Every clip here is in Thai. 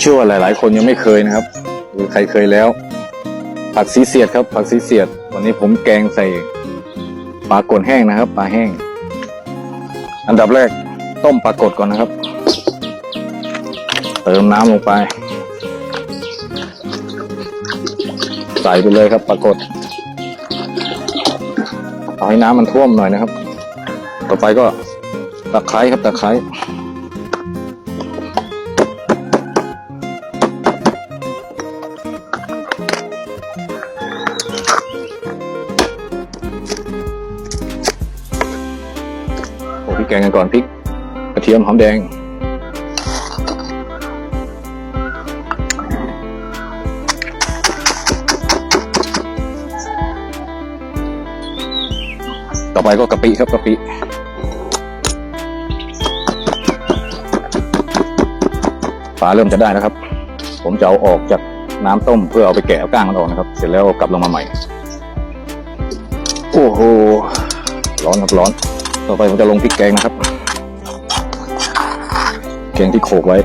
เชื่อว่าหลาย ๆ คนยังไม่เคยนะครับ หรือใครเคยแล้ว ผักซีเสียดครับ ผักซีเสียด วันนี้ผมแกงใส่ปลากดแห้งนะครับปลาแห้ง อันดับแรกต้มปลากดก่อนนะครับ เติมน้ำลงไป ใส่ไปเลยครับปลากดเอาให้น้ำมันท่วมหน่อยนะครับ ต่อไปก็ตะไคร้ครับตะไคร้ แกงกันก่อนพริกกระเทียมหอมแดง ต่อไปก็กะปิครับกะปิฝาเริ่มจะได้นะครับ ผมจะเอาออกจากน้ำต้มเพื่อเอาไปแกะก้างมันออกนะครับ เสร็จแล้วกลับลงมาใหม่ โอ้โห ร้อนครับร้อน ต่อไปผมจะลงพริกแกงนะครับ แกงที่โขลกไว้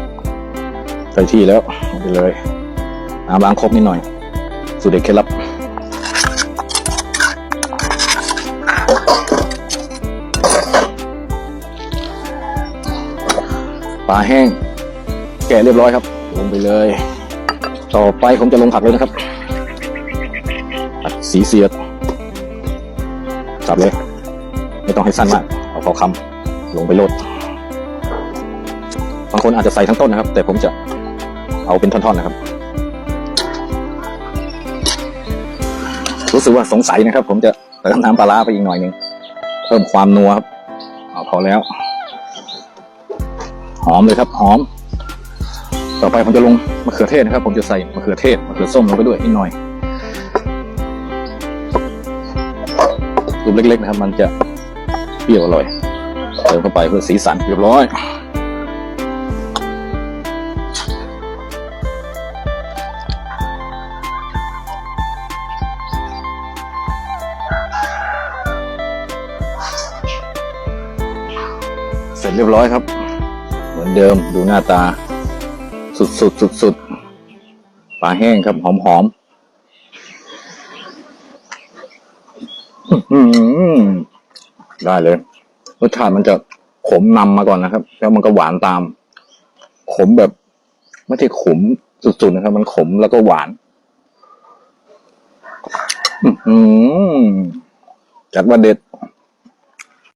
ใส่ที่แล้วเอาไปเลยน้ำล้างครบนิดหน่อย สูตรเด็ดเคล็ดลับปลาแห้ง แกะเรียบร้อยครับ ลงไปเลย ต่อไปผมจะลงผักเลยนะครับผักสีเสียดสับเลย ไม่ต้องให้สั้นมาก เอาพอคำลงไปโลดบางคนอาจจะใส่ทั้งต้นนะครับ แต่ผมจะเอาเป็นท่อนๆนะครับ รู้สึกว่าสงสัยนะครับ ผมจะเติมน้ำปลาไปอีกหน่อยหนึ่งเพิ่มความนัวครับเอาพอแล้ว หอมเลยครับหอม ต่อไปผมจะลงมะเขือเทศนะครับ ผมจะใส่มะเขือเทศมะเขือส้มลงไปด้วยนิดหน่อยลูกเล็กๆนะครับ มันจะ เปรี้ยวอร่อยเติมเข้าไปเพื่อสีสันเรียบร้อยเสร็จเรียบร้อยครับ เหมือนเดิมดูหน้าตา สุดสุดสุดสุดปลาแห้งครับ หอมหอม อื้อหือ ได้เลยรสชาติมันจะขมนำมาก่อนนะครับ แล้วมันก็หวานตาม ขมแบบ ไม่ใช่ขมสุดๆนะครับ มันขมแล้วก็หวานอืมจัดว่าเด็ด